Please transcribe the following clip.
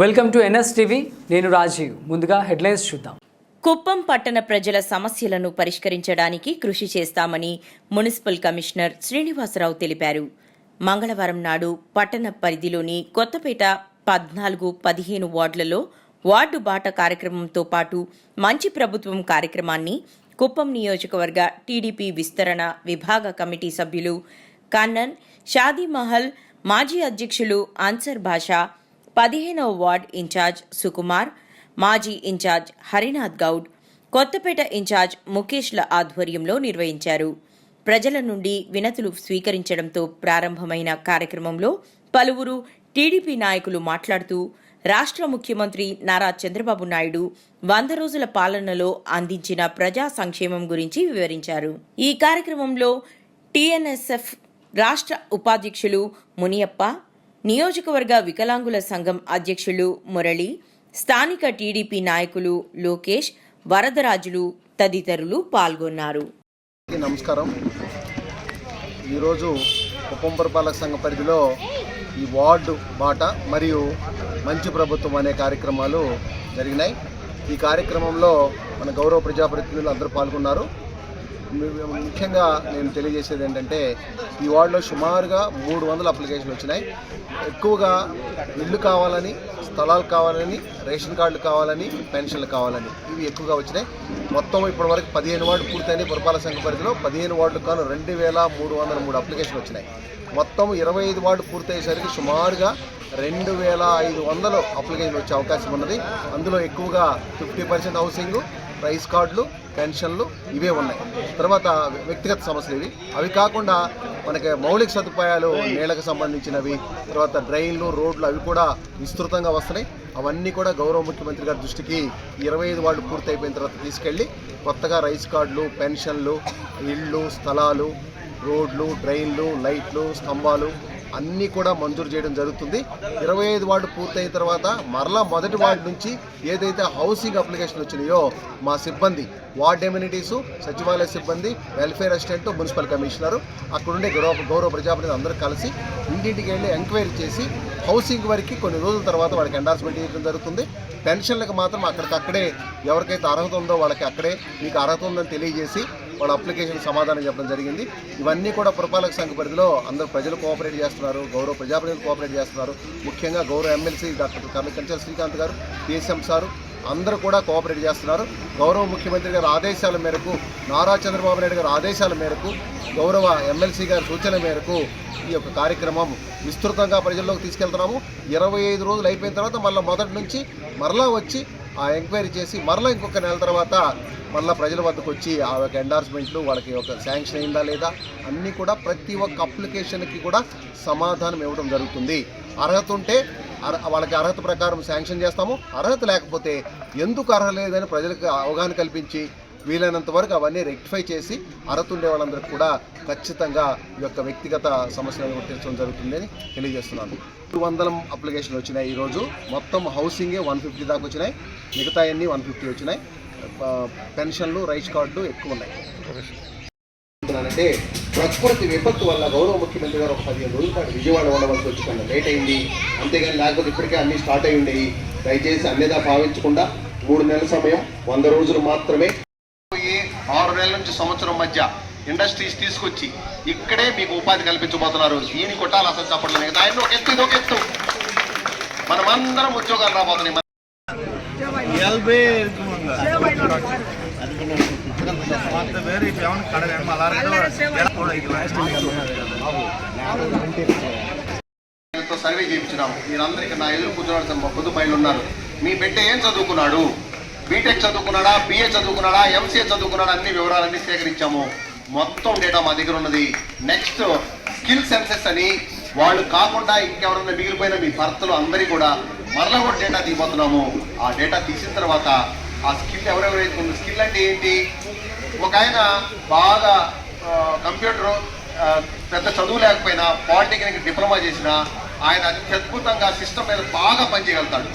Welcome to NS TV నేను రాజీవ్. ముందుగా headlines చూద్దాం. కుప్పం పట్టణ ప్రజల సమస్యలను పరిష్కరించడానికి కృషి చేస్తామని మున్సిపల్ కమిషనర్ శ్రీనివాసరావు తెలిపారు. మంగళవారం నాడు పట్టణ పరిధిలోని కొత్తపేట పద్నాలుగు పదిహేను వార్డులలో వార్డు బాట కార్యక్రమంతో పాటు మంచి ప్రభుత్వం కార్యక్రమాన్ని కుప్పం నియోజకవర్గ టీడీపీ విస్తరణ విభాగ కమిటీ సభ్యులు కన్నన్ షాదీమహల్ మాజీ అధ్యక్షులు అన్సర్ భాషా పదిహేనవ వార్డ్ ఇన్ఛార్జ్ సుకుమార్ మాజీ ఇన్ఛార్జ్ హరినాథ్ గౌడ్ కొత్తపేట ఇన్ఛార్జ్ ముఖేష్ల ఆధ్వర్యంలో నిర్వహించారు. ప్రజల నుండి వినతులు స్వీకరించడంతో ప్రారంభమైన కార్యక్రమంలో పలువురు టీడీపీ నాయకులు మాట్లాడుతూ రాష్ట్ర ముఖ్యమంత్రి నారా చంద్రబాబు నాయుడు వంద రోజుల పాలనలో అందించిన ప్రజా సంక్షేమం గురించి వివరించారు. ఈ కార్యక్రమంలో టీఎన్ఎస్ఎఫ్ రాష్ట్ర ఉపాధ్యక్షులు మునియప్ప నియోజకవర్గ వికలాంగుల సంఘం అధ్యక్షులు మురళి స్థానిక టీడీపీ నాయకులు లోకేష్ వరదరాజులు తదితరులు పాల్గొన్నారు. నమస్కారం. ఈరోజు ఉపంపరపాలక పురపాలక సంఘ పరిధిలో ఈ వార్డు బాట మరియు మంచి ప్రభుత్వం అనే కార్యక్రమాలు జరిగినాయి. ఈ కార్యక్రమంలో మన గౌరవ ప్రజాప్రతినిధులు అందరూ పాల్గొన్నారు. ముఖ్యంగా నేను తెలియజేసేది ఏంటంటే ఈ వార్డులో సుమారుగా మూడు వందల అప్లికేషన్లు వచ్చినాయి. ఎక్కువగా ఇల్లు కావాలని స్థలాలు కావాలని రేషన్ కార్డులు కావాలని పెన్షన్లు కావాలని ఇవి ఎక్కువగా వచ్చినాయి. మొత్తం ఇప్పటి వరకు పదిహేను వార్డు పూర్తయినాయి పురపాలక సంఘ పరిధిలో. పదిహేను వార్డులు కాను రెండు వేల మూడు వందల మూడు అప్లికేషన్లు వచ్చినాయి. మొత్తం ఇరవై ఐదు వార్డు పూర్తయ్యేసరికి సుమారుగా రెండు వేల ఐదు వందలు అప్లికేషన్లు వచ్చే అవకాశం ఉన్నది. అందులో ఎక్కువగా ఫిఫ్టీ పర్సెంట్ హౌసింగ్ ప్రైస్ కార్డులు పెన్షన్లు ఇవే ఉన్నాయి. తర్వాత వ్యక్తిగత సమస్యలు ఇవి. అవి కాకుండా మనకి మౌలిక సదుపాయాలు నీళ్ళకు సంబంధించినవి తర్వాత డ్రైన్లు రోడ్లు అవి కూడా విస్తృతంగా వస్తున్నాయి. అవన్నీ కూడా గౌరవ ముఖ్యమంత్రి గారి దృష్టికి ఇరవై ఐదు వాళ్ళు పూర్తయిపోయిన తర్వాత తీసుకెళ్ళి కొత్తగా రైస్ కార్డులు పెన్షన్లు ఇళ్ళు స్థలాలు రోడ్లు డ్రైన్లు లైట్లు స్తంభాలు అన్నీ కూడా మంజూరు చేయడం జరుగుతుంది. ఇరవై ఐదు వార్డు పూర్తయిన తర్వాత మరలా మొదటి వార్డు నుంచి ఏదైతే హౌసింగ్ అప్లికేషన్ వచ్చినాయో మా సిబ్బంది వార్డ్ ఎమ్యూనిటీసు సచివాలయ సిబ్బంది వెల్ఫేర్ అసిస్టెంట్ మున్సిపల్ కమిషనరు అక్కడుండే గౌరవ గౌరవ ప్రజాప్రతినిధి అందరూ కలిసి ఇంటింటికి వెళ్ళి ఎంక్వైరీ చేసి హౌసింగ్ వరకు కొన్ని రోజుల తర్వాత వాళ్ళకి ఎండార్స్మెంట్ ఇవ్వడం జరుగుతుంది. పెన్షన్లకు మాత్రం అక్కడికక్కడే ఎవరికైతే అర్హత ఉందో వాళ్ళకి అక్కడే మీకు అర్హత ఉందని తెలియజేసి వాళ్ళ అప్లికేషన్ సమాధానం చెప్పడం జరిగింది. ఇవన్నీ కూడా పురపాలక సంఘ పరిధిలో అందరూ ప్రజలు కోఆపరేట్ చేస్తున్నారు. గౌరవ ప్రజాప్రతినిధులు కోఆపరేట్ చేస్తున్నారు. ముఖ్యంగా గౌరవ ఎమ్మెల్సీ డాక్టర్ కర్ల శ్రీకాంత్ గారు పిఎస్ఎం సారు అందరూ కూడా కోఆపరేట్ చేస్తున్నారు. గౌరవ ముఖ్యమంత్రి గారి ఆదేశాల మేరకు నారా చంద్రబాబు నాయుడు గారి ఆదేశాల మేరకు గౌరవ ఎమ్మెల్సీ గారి సూచన మేరకు ఈ యొక్క కార్యక్రమం విస్తృతంగా ప్రజల్లోకి తీసుకెళ్తున్నాము. ఇరవై ఐదు రోజులు అయిపోయిన తర్వాత మళ్ళీ మొదటి నుంచి మరలా వచ్చి ఆ ఎంక్వైరీ చేసి మరలా ఇంకొక నెల తర్వాత మళ్ళీ ప్రజల వద్దకు వచ్చి ఆ యొక్క ఎండార్స్మెంట్లు వాళ్ళకి ఒక శాంక్షన్ అయిందా లేదా అన్నీ కూడా ప్రతి ఒక్క అప్లికేషన్కి కూడా సమాధానం ఇవ్వడం జరుగుతుంది. అర్హత ఉంటే అర్హ వాళ్ళకి అర్హత ప్రకారం శాంక్షన్ చేస్తాము. అర్హత లేకపోతే ఎందుకు అర్హత లేదని ప్రజలకు అవగాహన కల్పించి వీలైనంత వరకు అవన్నీ రెక్టిఫై చేసి అర్హత ఉండే వాళ్ళందరికీ కూడా ఖచ్చితంగా ఈ యొక్క వ్యక్తిగత సమస్యలను గుర్తించడం జరుగుతుందని తెలియజేస్తున్నాను. రెండు వందల అప్లికేషన్లు వచ్చినాయి ఈరోజు. మొత్తం హౌసింగే వన్ ఫిఫ్టీ దాకా వచ్చినాయి. మిగతా అన్నీ వన్ ఫిఫ్టీ వచ్చినాయి. పెన్షన్లు రైస్ కార్డులు ఎక్కువ ఉన్నాయి. అంటే ప్రకృతి విపత్తు వల్ల గౌరవ ముఖ్యమంత్రి గారు ఒక పదిహేను రోజుల పాటు విజయవాడ ఉండవలసి వచ్చి కొంచెం లేట్ అయింది. అంతేగాని లేకపోతే ఇప్పటికే అన్ని స్టార్ట్ అయి ఉండేవి. దయచేసి అన్నిదా భావించకుండా మూడు నెలల సమయం వంద రోజులు మాత్రమే. పోయి ఆరు నెలల నుంచి సంవత్సరం మధ్య ఇండస్ట్రీస్ తీసుకొచ్చి ఇక్కడే మీకు ఉపాధి కల్పించబోతున్నారు ఈయన కొట్టాలి అసలు చప్పట్లు మిగతా ఆయన ఒక ఎత్తు ఇది ఒక ఎత్తు మనమందరం ఉద్యోగాలు రాబోతున్నాయి ಎಲ್ಬೇ ಮತ್ತೆ ಬೇರೆ ಯಾವನ್ ಕಡೆ తో సర్వే చేయించినాము మీరందరికీ నా ఎదురు కూర్చున్న పొద్దు పైలు ఉన్నారు మీ బిడ్డ ఏం చదువుకున్నాడు బీటెక్ చదువుకున్నాడా బిఏ చదువుకున్నాడా ఎంసీఏ చదువుకున్నాడా అన్ని వివరాలన్నీ సేకరించాము మొత్తం డేటా మా దగ్గర ఉన్నది. నెక్స్ట్ స్కిల్ సెన్సెస్ అని వాళ్ళు కాకుండా ఇంకెవరన్నా మిగిలిపోయిన మీ భర్తలు అందరి కూడా మరలా కూడా డేటా తీయబోతున్నాము. ఆ డేటా తీసిన తర్వాత ఆ స్కిల్ ఎవరెవరైతే ఉంది స్కిల్ అంటే ఏంటి? ఒక ఆయన బాగా కంప్యూటర్ పెద్ద చదువు లేకపోయినా పాలిటెక్నిక్ డిప్లొమా చేసిన ఆయన అత్యద్భుతంగా సిస్టమ్ మీద బాగా పనిచేయగలుగుతాడు.